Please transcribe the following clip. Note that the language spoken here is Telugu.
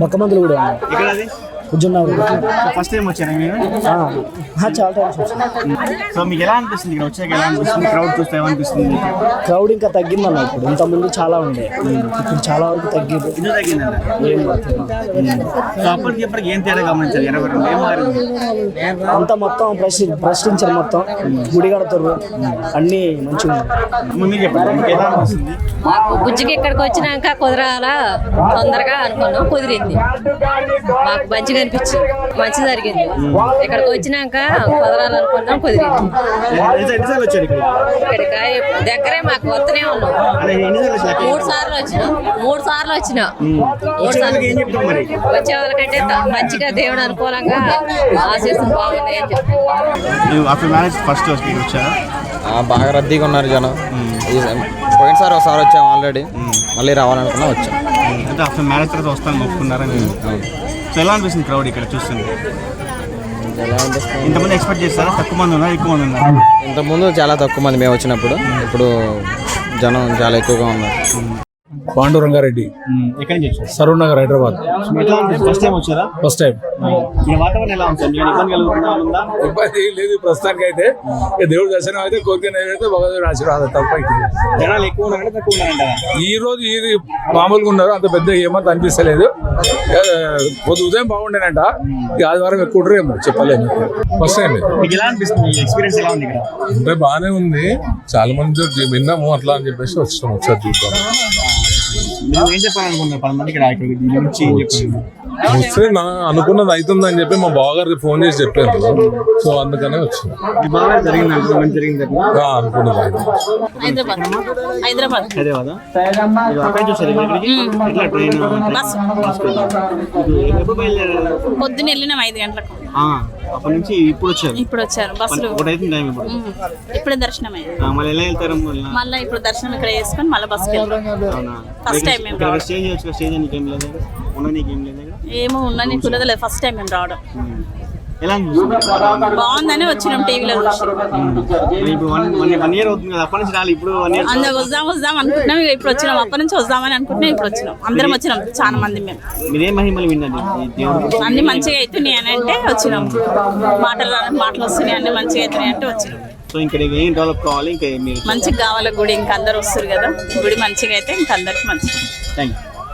మొక్క మందులు కూడా ఉన్నాయి. ఉజ్జున్నారు ఫస్ట్ టైం వచ్చారా మీరు? చాలా టైమ్స్ సో మీకు ఎలా అనిపిస్తుంది ఇక్కడ వచ్చాక? ఎలా అనిపిస్తుంది? క్రౌడ్ చూస్తే ఏమనిపిస్తుంది క్రౌడ్ ఇంకా తగ్గిందన్న ఇప్పుడు. ఇంత ముందు చాలా ఉండే. ఇప్పుడు చాలా వరకు తగ్గింది తగ్గిందన్న? సో అప్పటికి ఇప్పటికి ఏం తేడా రెండు ఏం మారింది? అంతా మొత్తం ప్రశ్న ప్రశ్నించారు మొత్తం. గుడి కడతారు అన్నీ మంచిగా మీరు చెప్పండి. మీకు ఎలా అనిపిస్తుంది? మాకు బుజ్జికి ఇక్కడికి వచ్చినాక కుదరాలా? తొందరగా అనుకున్నాం. కుదిరింది. మాకు మంచిగా అనిపించింది. మంచి జరిగింది. ఇక్కడికి వచ్చినాక కుదరాలనుకున్నాం కుదిరింది. ఇక్కడికి దగ్గరే మాకు వస్తూనే ఉన్నాం. మూడు సార్లు వచ్చిన. మూడు సార్లు వచ్చిన. మూడు సార్లు. వచ్చే వాళ్ళకంటే మంచిగా దేవుడు అనుకూలంగా ఆశీస్సులు బాగున్నాయి అని మ్యారేజ్ ఫస్ట్ బాగా రద్దీగా ఉన్నారు జనం. ఈ- పోయినసారి ఒకసారి వచ్చాం ఆల్రెడీ. మళ్ళీ రావాలనుకున్నా వచ్చాం. అంటే ఆఫ్టర్ మ్యారేజ్ తర్వాత వస్తాను ఒప్పుకున్నారని సో ఎలా అనిపిస్తుంది క్రౌడ్ ఇక్కడ చూస్తుంది. ఇంతమంది ఎక్స్పెక్ట్ చేస్తారా? తక్కువ మంది ఉన్నారు? ఎక్కువ మంది ఉన్నారు? ఇంతకుముందు చాలా తక్కువ మంది మేము వచ్చినప్పుడు ఇప్పుడు జనం చాలా ఎక్కువగా ఉన్నారు. పాండురంగారెడ్డి. ఎక్కడి నుంచి వచ్చారు? సరూర్ నగర్ హైదరాబాద్ ఫస్ట్ టైం వచ్చారా? First time. ఇక్కడ వాతావరణం ఎలా ఉంది సార్? మీకు ఇబ్బంది లేదు ప్రస్తుతానికి అయితే దేవుడి దర్శనం అయితే కోరిక భగవంతుడి ఆశీర్వాదం తప్ప ఇంకేం లేదు. జనాలు ఎక్కువ ఉన్నారంటే తక్కువ ఉన్నారంటారా ఈ రోజు ఇది మామూలుగా ఉన్నారు అంత పెద్ద ఏమంత అనిపిస్తలేదు. ఆ, పొద్దు ఉదయం బాగుండేనంట. ఆదివారం ఎక్కువ ఉంటారు ఏమో చెప్పలేము ఫస్ట్ టైం అంటే బాగానే ఉంది. చాలా మంది విన్నాము అట్లా అని చెప్పేసి వచ్చాము ఒకసారి చూద్దాం. మీరు ఏం చెప్పాలనుకుంటున్నారు పది మంది ఇక్కడ ఇక్కడ దీని గురించి ఏం చెప్పారు వస్తే నా అనుకున్నది అవుతుందని చెప్పి మా బావగారికి ఫోన్ చేసి చెప్పాను. సో అందుకనే వచ్చింది. హైదరాబాద్ పొద్దున వెళ్ళినాం ఐదు గంటలకు. అప్పటి నుంచి ఇప్పుడు వచ్చారు. ఇప్పుడు వచ్చారు. బస్సులు. టైం ఇప్పుడు. ఇప్పుడే దర్శనం అయింది ఆ, మళ్ళీ ఎలా వెళ్తారు మళ్ళీ? ఇప్పుడు దర్శనం ఇక్కడ చేసుకొని మళ్ళీ బస్కి ఫస్ట్ టైం మేము రావడం. స్టే చేయొచ్చు స్టే చేయడానికి ఏం లేదు ఉండడానికి ఏం లేదు ఏమో ఉన్నా నీకు కుదరలేదు. ఫస్ట్ టైం మేము రావడం. ఎలా బాగుందని వచ్చినాం టీవీలో చూసి. ఇప్పుడు వన్ వన్ వన్ ఇయర్ అవుతుంది కదా అప్పటి నుంచి రాలి ఇప్పుడు వన్ ఇయర్ అందరు వద్దాం వద్దాం అనుకుంటున్నాం. ఇక ఇప్పుడు వచ్చినాం అప్పటి నుంచి వద్దామని అనుకుంటున్నాం ఇప్పుడు వచ్చినాం. అందరం వచ్చినాం చాలా మంది మేము. మీరేం మహిమలు విన్నది ఈ దేవుడు. అన్ని మంచిగా అవుతున్నాయి అని అంటే వచ్చినాం. మాటలు మాటలు వస్తున్నాయి అన్ని మంచిగా అవుతున్నాయి అంటే వచ్చినాం. సో ఇక్కడ ఏం డెవలప్ కావాలి? ఇంకా మీరు మంచిగా కావాలి గుడి ఇంకా అందరు వస్తారు కదా. గుడి మంచిగా అయితే ఇంక అందరికి మంచిగా. Thank you